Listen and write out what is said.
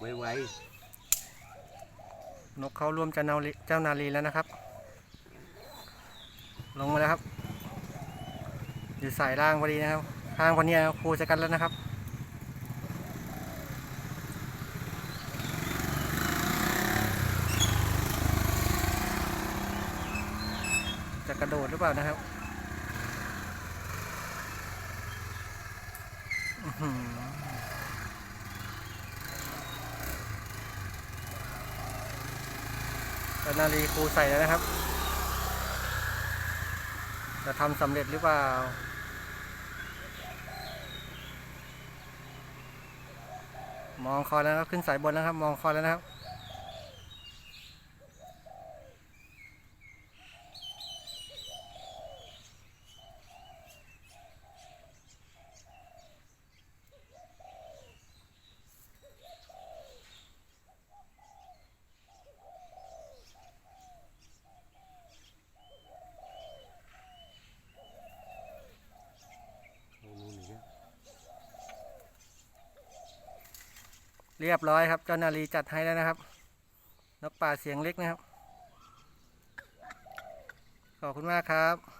ไวนกเขาร่วมเจ้านาลีเจ้านาลีแล้วนะครับ ลงมาแล้วครับ อยู่สายล่างพอดีนะครับข้างพอดีครูจะกันแล้วนะครับจะกระโดดหรือเปล่านะครับอื้อหือเจ้า นาลีครูใส่แล้วนะครับ จะทำสำเร็จหรือเปล่า มองคอแล้วครับขึ้นสายบนแล้วครับ มองคอแล้วนะครับ ๆเอานู่นอีกแล้ว เรียบร้อยครับ เจ้านาลีจัดให้แล้วนะครับ นกป่าเสียงเล็กนะครับ ขอบคุณมากครับ